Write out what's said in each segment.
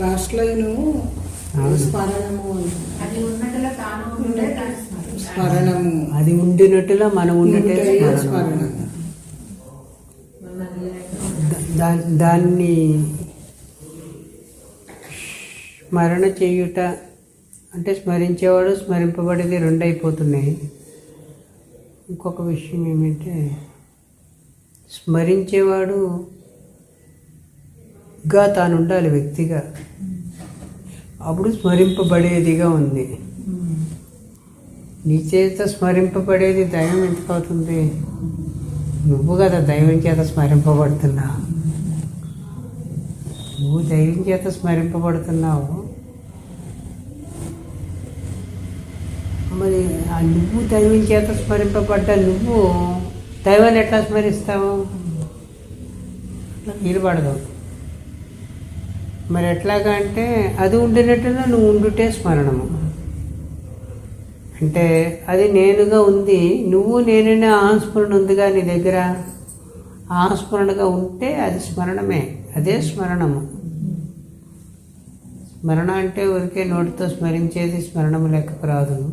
Last line. స్మరణము. అది ఉండినట్టుగా మనం ఉన్నట్టే దాన్ని స్మరణ చేయుట అంటే స్మరించేవాడు స్మరింపబడేది రెండు అయిపోతున్నాయి ఇంకొక విషయం ఏమంటే స్మరించేవాడు గా తాను ఉండాలి వ్యక్తిగా. అప్పుడు స్మరింపబడేదిగా ఉంది. నీ చేత స్మరింపబడేది దైవం ఎందుకు అవుతుంది? నువ్వు కదా దైవం చేత స్మరింపబడుతున్నావు. నువ్వు దైవం చేత స్మరింపబడుతున్నావు. మరి ఆ నువ్వు దైవం చేత స్మరింపబడ్డ నువ్వు దైవాన్ని ఎట్లా స్మరిస్తావు? అట్లా వీలుపడదు మరి ఎట్లాగా అంటే అది ఉండినట్టుగా నువ్వు ఉండుటే స్మరణము. అంటే అది నేనుగా ఉంది నువ్వు నేననే ఆస్మరణ ఉందిగా నీ దగ్గర? ఆస్మరణగా ఉంటే అది స్మరణమే అదే స్మరణము. స్మరణ అంటే ఊరికే నోటితో స్మరించేది స్మరణము లెక్కకు రాదు.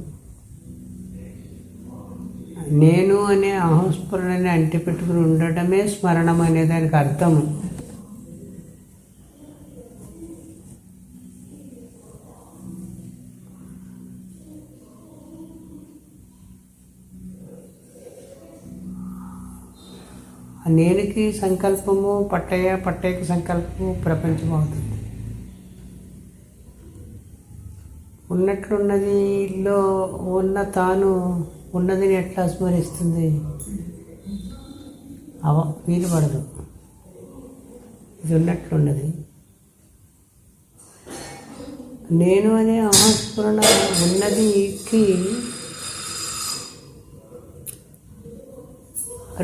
నేను అనే ఆస్మరణని అంటిపెట్టుకుని ఉండటమే స్మరణం అనే దానికి అర్థము. నేనుకి సంకల్పము పట్టయ్య పట్టయ్యకి సంకల్పము ప్రపంచం అవుతుంది ఉన్నట్లున్నదిలో ఉన్న తాను ఉన్నదిని ఎట్లా స్మరిస్తుంది? అవ వీలు పడదు. ఇది ఉన్నట్లున్నది. నేను అనే ఆస్మరణ ఉన్నదికి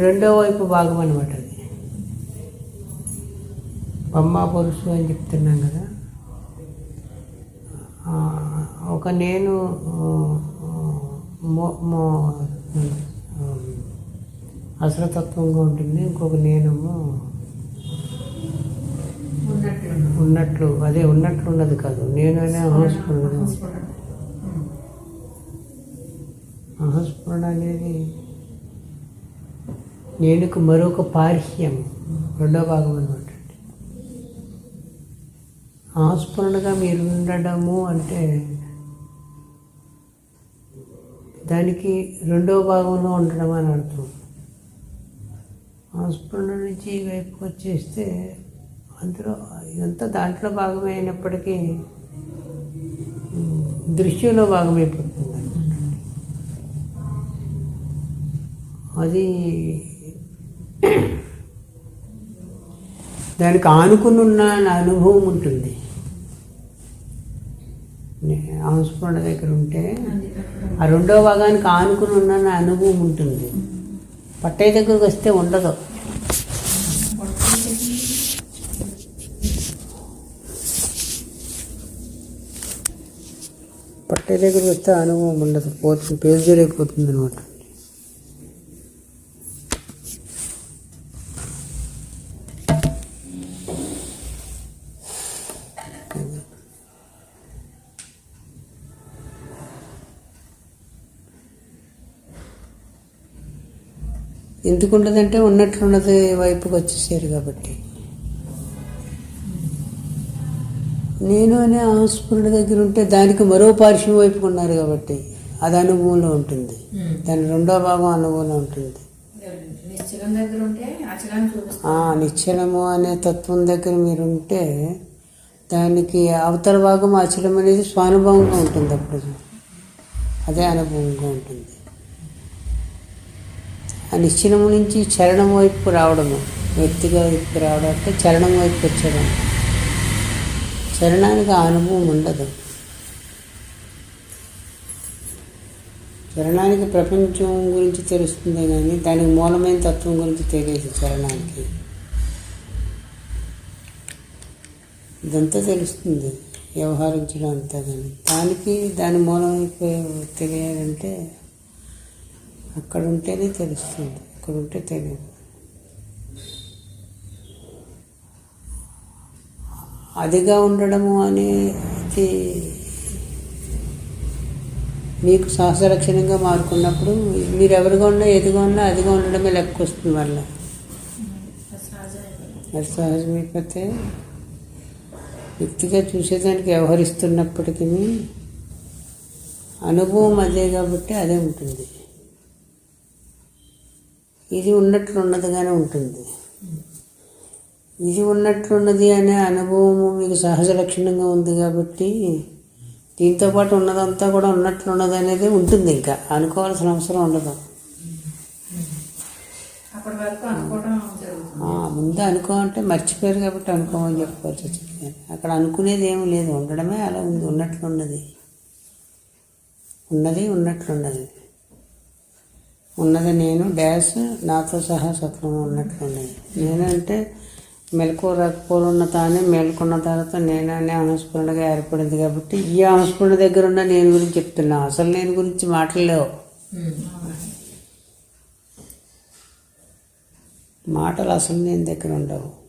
రెండో వైపు భాగం అనమాట అది. బొమ్మ పురుషు అని చెప్తున్నాం కదా. ఒక నేను అసలతత్వంగా ఉంటుంది. ఇంకొక నేనేమో ఉన్నట్టు ఉన్నట్లు అదే ఉన్నట్లు ఉన్నది కాదు నేను అనే అహస్ఫురణ. అహస్ఫురణ అనేది నేనుకు మరొక పార్హ్యం రెండో భాగం అనమాట ఆస్ఫురణగా మీరు ఉండడము అంటే దానికి రెండో భాగంలో ఉండడం అని అర్థం. ఆస్ఫురణ నుంచి ఈ వైపుకి వచ్చేస్తే అందులో ఇదంతా దాంట్లో భాగమే అయినప్పటికీ దృశ్యంలో భాగమైపోతుంది అది దానికి ఆనుకుని ఉన్న అనుభవం ఉంటుంది. ఆంస్పూర్ణ దగ్గర ఉంటే ఆ రెండో భాగానికి ఆనుకుని ఉన్న అనుభవం ఉంటుంది. పట్టయ్య దగ్గరకు వస్తే ఉండదు. పట్టయ్య దగ్గరకు వస్తే అనుభవం ఉండదు. పోతుంది పేరు అయిపోతుంది అనమాట ఎందుకు ఉండదంటే ఉన్నట్లున్నది వైపుకి వచ్చేసారు కాబట్టి. నేను అనే ఆస్ఫురణ దగ్గర ఉంటే దానికి మరో పార్శ్వం వైపుకు ఉన్నారు కాబట్టి అది అనుభవంలో ఉంటుంది. దాని రెండో భాగం అనుభవంలో ఉంటుంది. నిశ్చలము అనే తత్వం దగ్గర మీరు ఉంటే దానికి అవతల భాగం అచలం అనేది స్వానుభవంగా ఉంటుంది అప్పుడు. అదే అనుభవంగా ఉంటుంది. నిశ్చలము నుంచి చరణం వైపు రావడము. వ్యక్తిగా వైపు రావడం అంటే చరణం వైపు వచ్చడం చరణానికి ఆ అనుభవం ఉండదు. చరణానికి ప్రపంచం గురించి తెలుస్తుంది కానీ దానికి మూలమైన తత్వం గురించి తెలియదు చరణానికి. ఇదంతా తెలుస్తుంది వ్యవహరించడం అంతా కానీ. దానికి దాని మూలం తెలియాలంటే అక్కడ ఉంటేనే తెలుస్తుంది. అక్కడ ఉంటే తెలియదు. అదిగా ఉండడము అనేది మీకు సహసలక్షణంగా మారుకున్నప్పుడు మీరు ఎవరిగా ఉన్నా ఎదిగా ఉన్నా అదిగా ఉండడమే లెక్క వస్తుంది వల్ల అది సహజమైపోతే వ్యక్తిగా చూసేదానికి వ్యవహరిస్తున్నప్పటికీ అనుభవం అదే కాబట్టి అదే ఉంటుంది. ఇది ఉన్నట్లు ఉన్నదిగానే ఉంటుంది. ఇది ఉన్నట్లున్నది అనే అనుభవము మీకు సహజ లక్షణంగా ఉంది కాబట్టి దీంతో పాటు ఉన్నదంతా కూడా ఉన్నట్లున్నది అనేది ఉంటుంది ఇంకా. అనుకోవాల్సిన అవసరం ఉండదు. ముందు అనుకో అంటే మర్చిపోయారు కాబట్టి అనుకోమని చెప్పుకోవాల్సి వచ్చింది అక్కడ అనుకునేది ఏమీ లేదు. ఉండడమే అలా ఉంది. ఉన్నట్లున్నది. ఉన్నది ఉన్నట్లున్నది. ఉన్నది నేను డ్యాష్ నాతో సహా సత్వం ఉన్నట్లున్నది నేనంటే మెలకు రాకపోవడం ఉన్న తానే మేల్కొన్న తర్వాత నేననే అనే ఏర్పడింది కాబట్టి ఈ ఆహస్ఫురణ దగ్గర ఉన్న నేను గురించి చెప్తున్నా. అసలు నేను గురించి మాటలేవు. మాటలు అసలు నేను దగ్గర ఉండవు.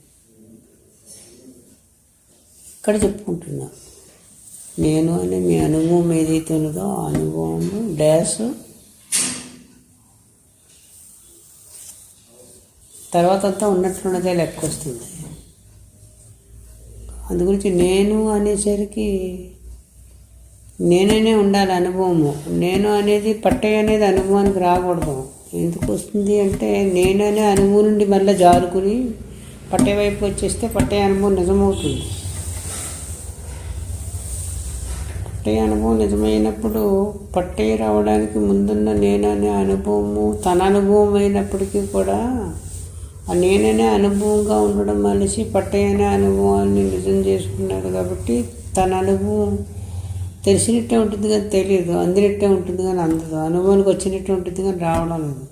ఇక్కడ చెప్పుకుంటున్నా. నేను అనే మీ అనుభవం ఏదైతే ఉన్నదో ఆ అనుభవము డ్యాష్ తర్వాత అంతా ఉన్నట్లున్నదే లెక్క వస్తుంది అందుగురించి నేను అనేసరికి నేననే ఉండాలి అనుభవము. నేను అనేది పట్టే అనేది అనుభవానికి రాకూడదు. ఎందుకు వస్తుంది అంటే నేననే అనుభవం నుండి మళ్ళీ జారుకుని పట్టే వైపు వచ్చేస్తే పట్టయ్య అనుభవం నిజమవుతుంది. పట్టయ్య అనుభవం నిజమైనప్పుడు పట్టే రావడానికి ముందున్న నేను అనే అనుభవము తన అనుభవం అయినప్పటికీ కూడా నేననే అనుభవంగా ఉండడం మనిషి పట్టయ్య అనుభవాన్ని నిజం చేసుకున్నాడు కాబట్టి తన అనుభవం తెలిసినట్టే ఉంటుంది కానీ తెలియదు అందినట్టే ఉంటుంది కానీ అందదు. అనుభవానికి వచ్చినట్టే ఉంటుంది కానీ రావడం లేదు.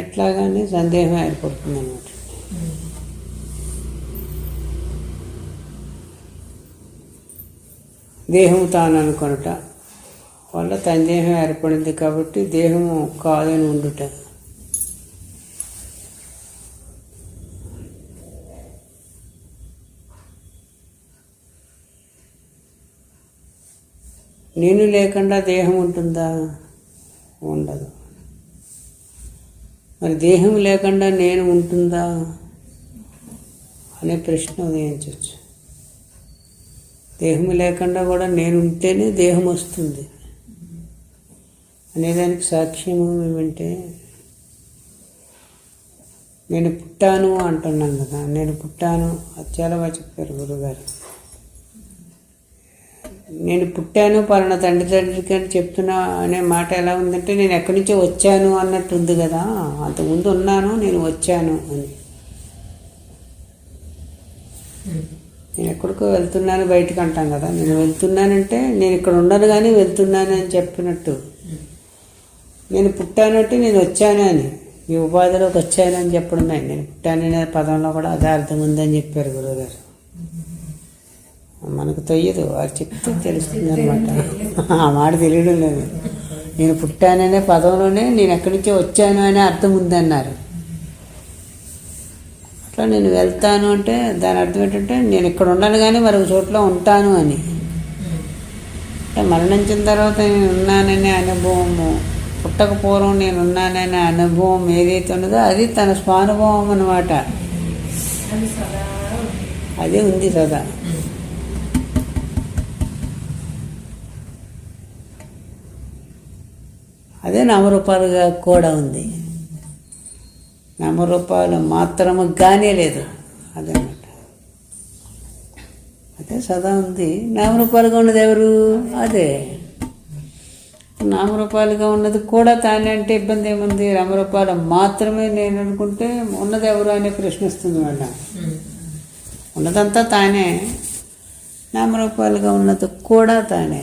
ఎట్లాగానే సందేహం ఏర్పడుతుంది అనమాట దేహం తాను అనుకొనుట వల్ల దేహం ఏర్పడింది కాబట్టి దేహము కాదని ఉండుట. నేను లేకుండా దేహం ఉంటుందా? ఉండదు. మరి దేహం లేకుండా నేను ఉంటుందా? అనే ప్రశ్న ఉదయించవచ్చు దేహం లేకుండా కూడా నేను ఉంటేనే దేహం వస్తుంది. అనేదానికి సాక్ష్యము ఏమంటే నేను పుట్టాను అంటున్నాను కదా నేను పుట్టాను అది చాలా బాగా చెప్పారు గురుగారు. నేను పుట్టాను పలానా తండ్రి తండ్రికి అని చెప్తున్నా అనే మాట ఎలా ఉందంటే నేను ఎక్కడి నుంచో వచ్చాను అన్నట్టు ఉంది కదా అంతకుముందు ఉన్నాను నేను వచ్చాను అని. నేను ఎక్కడికో వెళ్తున్నాను బయటకు అంటాను కదా నేను వెళ్తున్నానంటే నేను ఇక్కడ ఉన్నాను కానీ వెళ్తున్నాను అని చెప్పినట్టు. నేను పుట్టానంటే నేను వచ్చాను అని. ఈ ఉపాధిలోకి వచ్చాను అని చెప్పడమే నేను పుట్టాననే పదంలో కూడా అదే అర్థం ఉందని చెప్పారు గురువుగారు. మనకు తెలియదు వారు చెప్తే తెలుస్తుంది అనమాట ఆ మాట తెలియడం లేదు. నేను పుట్టాననే పదంలోనే నేను ఎక్కడి నుంచో వచ్చాను అనే అర్థం ఉందన్నారు. అట్లా నేను వెళ్తాను అంటే దాని అర్థం ఏంటంటే నేను ఇక్కడ ఉన్నాను కానీ మరొక చోట్ల ఉంటాను అని. అంటే మరణించిన తర్వాత నేను ఉన్నాననే అనుభవము పుట్టక పూర్వం నేను ఉన్నాననే అనుభవం ఏదైతే ఉన్నదో అది తన స్వానుభవం అనమాట అది ఉంది. సదా. అదే నామరూపాలుగా కూడా ఉంది. నామరూపాలు మాత్రము గానే లేదు. అదనమాట అదే సదా ఉంది. నామరూపాలుగా ఉన్నది ఎవరు? అదే. నామరూపాలుగా ఉన్నది కూడా తానే అంటే ఇబ్బంది ఏముంది? నామరూపాలు మాత్రమే నేను అనుకుంటే ఉన్నది ఎవరు అనే ప్రశ్న వస్తుంది మేడం. ఉన్నదంతా తానే. నామరూపాలుగా ఉన్నది కూడా తానే.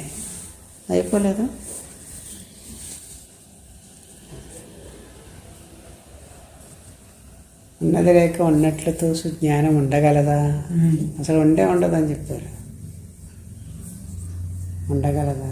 అయిపోలేదు? ఉన్నది లేక ఉన్నట్లు తోసు జ్ఞానం ఉండగలదా అసలు ఉండే ఉండదని చెప్పారు. ఉండగలదా?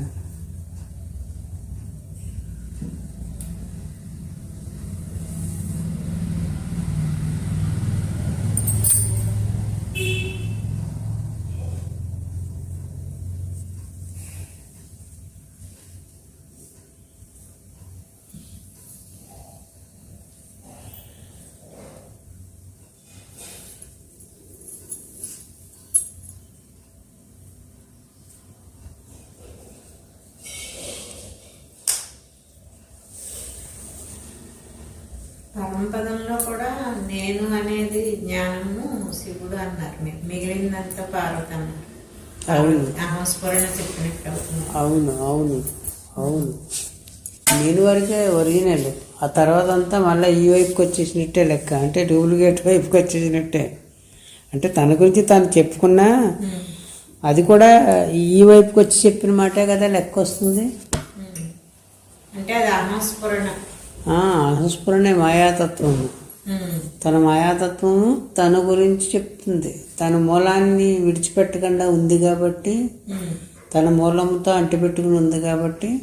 పరమపదంలో కూడా నేను అనేది జ్ఞానము శివుడు అన్నారు. మిగిలిందంతా పార్వతి అన్నారు. అవును. చెప్పినట్టు అవును అవును అవును. నేను వరకే ఒరిజినల్ ఆ తర్వాత అంతా మళ్ళీ ఈ వైపుకి వచ్చేసినట్టే లెక్క. అంటే డూప్లికేట్ వైపుకి వచ్చేసినట్టే. అంటే తన గురించి తను చెప్పుకున్నా. అది కూడా ఈ వైపుకి వచ్చి చెప్పిన మాటే కదా లెక్క వస్తుంది. అంటే అది అహంస్ఫురణ అనుస్మరణే మాయాతత్వము. తన మాయాతత్వము తన గురించి చెప్తుంది. తన మూలాన్ని విడిచిపెట్టకుండా ఉంది కాబట్టి తన మూలంతో అంటిపెట్టుకుని ఉంది కాబట్టి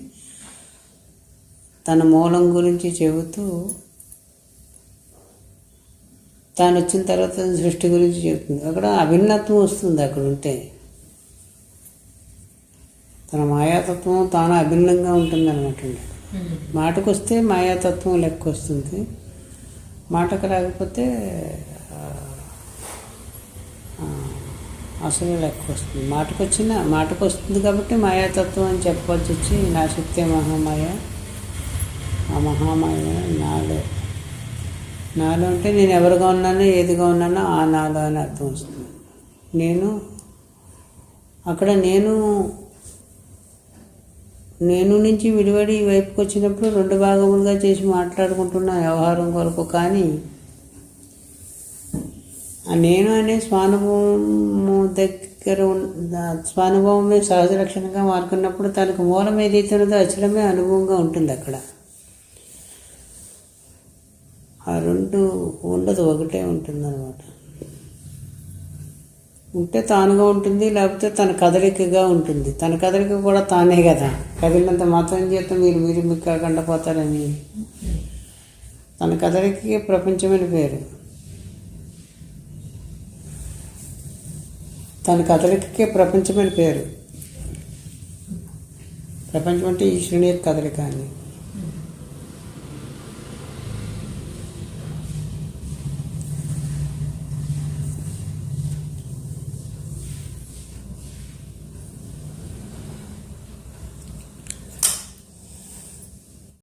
తన మూలం గురించి చెబుతూ తాను వచ్చిన తర్వాత సృష్టి గురించి చెబుతుంది. అక్కడ అభిన్నత్వం వస్తుంది అక్కడ ఉంటే. తన మాయాతత్వం తాను అభిన్నంగా ఉంటుంది అనమాట మాటకు వస్తే మాయాతత్వం లెక్క వస్తుంది మాటకు రాకపోతే అసలు లెక్క వస్తుంది మాటకు వచ్చిన మాటకు వస్తుంది కాబట్టి మాయాతత్వం అని చెప్పవలసి వచ్చి నా శక్తి మహామాయ ఆ మహామాయ నాలో. నాలో అంటే నేను ఎవరుగా ఉన్నానో ఏదిగా ఉన్నానో ఆ నాలో అని అర్థం వస్తుంది. నేను అక్కడ నేను నేను నుంచి విడివడి ఈ వైపుకి వచ్చినప్పుడు రెండు భాగములుగా చేసి మాట్లాడుకుంటున్న వ్యవహారం కొరకు కానీ ఆ నేను అనే స్వానుభవము దగ్గర స్వానుభవమే సహజ లక్షణంగా మారుకున్నప్పుడు తనకు మూలం ఏదైతే ఉన్నదో అచలమే అనుభవంగా ఉంటుంది అక్కడ. ఆ రెండు ఉండదు ఒకటే ఉంటుంది అనమాట ఉంటే తానుగా ఉంటుంది లేకపోతే తన కదలికగా ఉంటుంది. తన కదలిక కూడా తానే కదా. కదిలినంత మాత్రం చేత మీరు మీరు మీకు కాకుండా పోతారని. తన కదలికకి ప్రపంచమని పేరు. తన కదలికకే ప్రపంచమని పేరు. ప్రపంచం అంటే ఈశ్వరుని యొక్క కదలిక అని.